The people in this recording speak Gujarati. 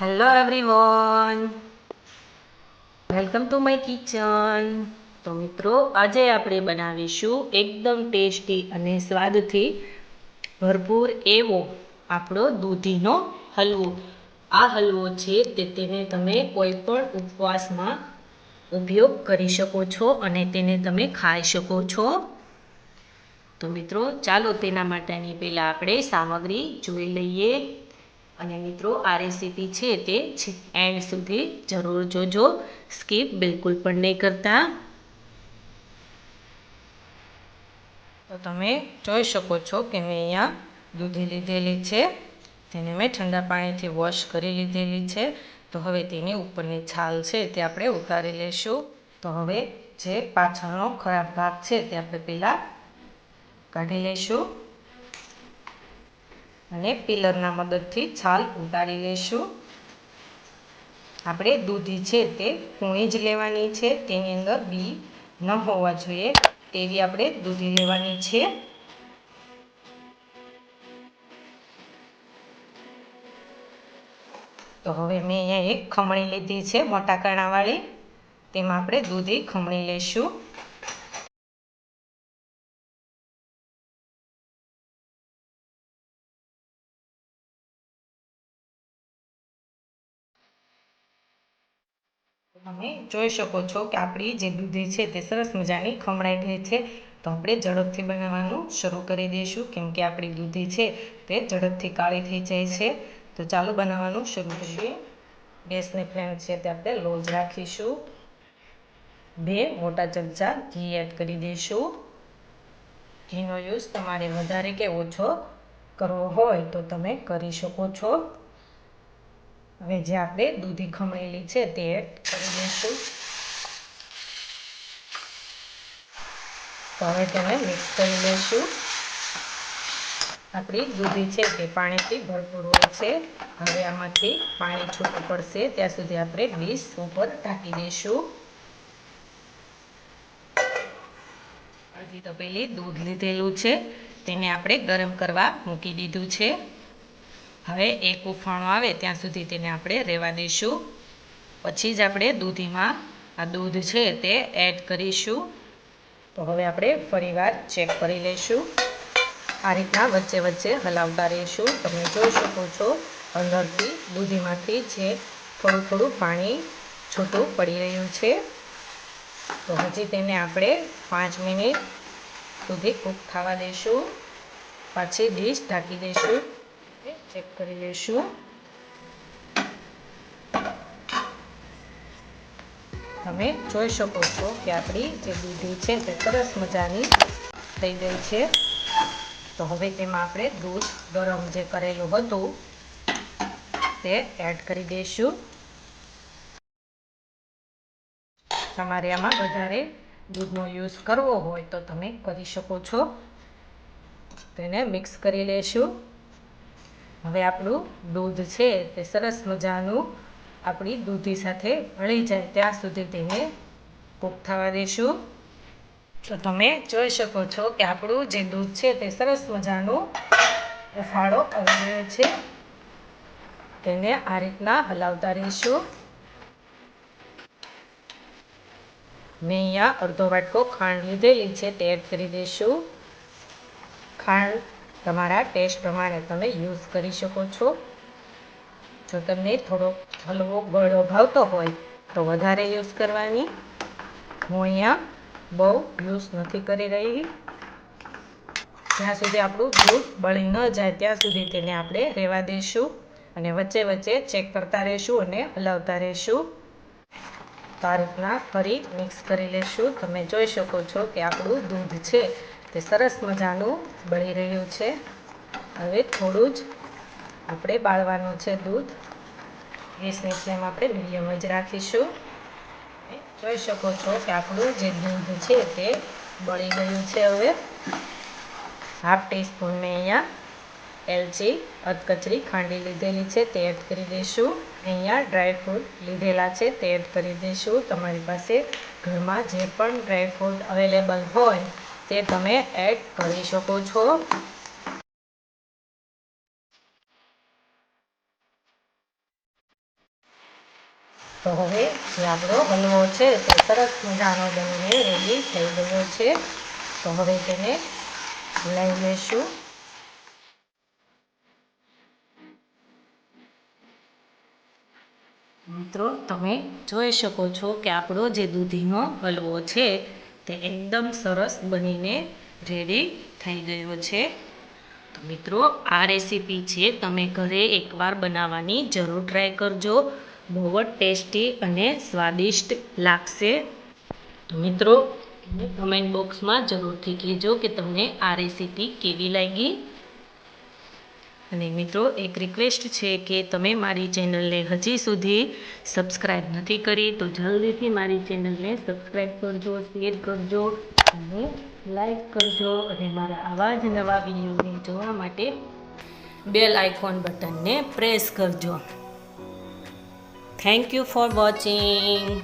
Hello everyone welcome to my kitchen તો મિત્રો, આજે આપણે બનાવીશું એકદમ ટેસ્ટી અને સ્વાદથી ભરપૂર એવો આપણો દૂધીનો હલવો. આ હલવો છે તે તેને તમે કોઈ પણ ઉપવાસમાં ઉપયોગ કરી શકો છો અને તેને તમે ખાઈ શકો છો. તો મિત્રો, ચાલો તેના માટેની પહેલાં આપણે સામગ્રી જોઈ લઈએ. અને મિત્રો, આ રેસીપી છે તે એન્ડ સુધી જરૂર જોજો. સ્કીપ બિલકુલ પણ નહીં કરતા. તો તમે જોઈ શકો છો કે મેં અહીંયા દૂધી લીધેલી છે. તેને મેં ઠંડા પાણીથી વોશ કરી લીધેલી છે. તો હવે તેની ઉપરની છાલ છે તે આપણે ઉતારી લઈશું તો હવે જે પાછળનો ખરાબ ભાગ છે તે આપણે પહેલાં કાઢી લઈશું અને પિલરના મદદથી છાલ ઉતારી લઈશું આપણે દૂધી છે તે કૂણી જ લેવાની છે, તેની અંદર બી ન હોવા જોઈએ તેવી આપણે દૂધી લેવાની છે. તો હવે મેં અહીંયા એક ખમણી લીધી છે, મોટા કણાવાળી તેમાં આપણે દૂધી ખમણી લઈશું તમે જોઈ શકો છો કે આપણી જે દૂધી છે તે સરસ મજાની ખમણાઈ ગઈ છે. તો આપણે ઝડપથી બનાવવાનું શરૂ કરી દઈશું. કેમ કે આપણી દૂધી છે તે ઝડપથી કાળી થઈ જાય છે. તો ચાલો બનાવવાનું શરૂ કરીએ. ગેસની ફ્લેમ છે તે આપણે લો જ રાખીશું. બે મોટા ચમચા ઘી એડ કરી દઈશું. ઘીનો યુઝ તમારે વધારે કે ઓછો કરવો હોય તો તમે કરી શકો છો. હવે જે આપણે દૂધી ખમણેલી છે તે એડ કરી દઈશું. તો હવે તેને મિક્સ કરી લઈશું. આપણી દૂધી છે તે પાણીથી ભરપૂર હોય છે. હવે આમાંથી પાણી છૂટું પડશે. ત્યાં સુધી આપણે ડીશ ઉપર ઢાંકી દઈશું. હજી તો પેલી દૂધ લીધેલું છે. તેને આપણે ગરમ કરવા મૂકી દીધું છે. હવે એક ઉફાણો આવે ત્યાં સુધી તેને આપણે રહેવા દઈશું. પછી જ આપણે દૂધીમાં આ દૂધ છે તે એડ કરીશું. તો હવે આપણે ફરીવાર ચેક કરી લઈશું. આ રીતના વચ્ચે વચ્ચે હલાવતા રહીશું. તમે જોઈ શકો છો, અંદરથી દૂધીમાંથી જે થોડું થોડું પાણી છૂટું પડી રહ્યું છે. તો હજી તેને આપણે પાંચ મિનિટ સુધી કૂક થવા દઈશું. પાછી ડીશ ઢાંકી દઈશું. ચેક કરી લઈશું. તમે જોઈ શકો છો કે આપણી જે દૂધી છે તે સરસ મજાની થઈ ગઈ છે. તો હવે તેમાં આપણે દૂધ ગરમ જે કરેલું હતું તે એડ કરી દઈશું. તમારે આમાં વધારે દૂધનો યુઝ કરવો હોય તો તમે કરી શકો છો. તેને મિક્સ કરી લઈશું. હવે આપણું દૂધ છે તે સરસ મજાનું આપણી દૂધી સાથે ભળી જાય. ત્યાં સુધી તેને કૂક થવા દઈશું તો તમે જોઈ શકો છો કે આપણું જે દૂધ છે તે સરસ મજાનું ઉફાળો આવી રહ્યો છે. તેને આ રીતના હલાવતા રહીશું. મેં અહીંયા અડધો વાટકો ખાંડ લીધેલી છે, તે એડ કરી દઈશું ખાંડ તમારા ટેસ્ટ પ્રમાણે તમે યુઝ કરી શકો છો. જો તમને થોડો હલવો ગળો ભાવતો હોય, તો વધારે યુઝ કરવાની. હું અહીંયા બહુ યુઝ નથી કરી રહી. જ્યાં સુધી આપણું દૂધ બળી ન જાય, ત્યાં સુધી તેને આપણે રહેવા દઈશું અને વચ્ચે વચ્ચે ચેક કરતા રહીશું અને હલાવતા રહીશું. તો આ રીતના ફરી મિક્સ કરી લઈશું તમે જોઈ શકો છો કે આપણું દૂધ છે તે સરસ મજાનું બળી રહ્યું છે. હવે થોડું જ આપણે બાળવાનું છે દૂધ. ગેસની ફ્લેમ આપણે મીડિયમ જ રાખીશું. જોઈ શકો છો કે આપણું જે દૂધ છે તે બળી ગયું છે હવે. હાફ ટીસ્પૂન મેં અહીંયા એલચી અધકચરી ખાંડી લીધેલી છે, તે એડ કરી દઈશું. અહીંયા ડ્રાયફ્રૂટ લીધેલા છે, તે એડ કરી દઈશું. તમારી પાસે ઘરમાં જે પણ ડ્રાયફ્રૂટ અવેલેબલ હોય તે તમે એડ કરી શકો છો. તો હવે જે આપણો હલવો છે તે સરસ મજાનો બનીને રેડી થઈ ગયો છે. તો હવે તેને લઈ લઈશું. મિત્રો, તમે જોઈ શકો છો કે આપણો જે દૂધીનો હલવો છે તે એકદમ સરસ બનીને રેડી થઈ ગયો છે. તો મિત્રો, આ રેસીપી છે તમે ઘરે એકવાર બનાવવાની જરૂર ટ્રાય કરજો. બહુ જ ટેસ્ટી અને સ્વાદિષ્ટ લાગશે. તો મિત્રો કમેન્ટ બોક્સમાં જરૂરથી કહેજો કે તમને આ રેસીપી કેવી લાગી. અને મિત્રો, એક રિક્વેસ્ટ છે કે તમે મારી ચેનલને હજી સુધી સબસ્ક્રાઈબ નથી કરી, તો જલ્દીથી મારી ચેનલને સબસ્ક્રાઈબ કરજો શેર કરજો અને લાઈક કરજો અને મારા આવા જ નવા વિડીયોને જોવા માટે બેલ આઇકોન બટનને પ્રેસ કરજો. Thank you for watching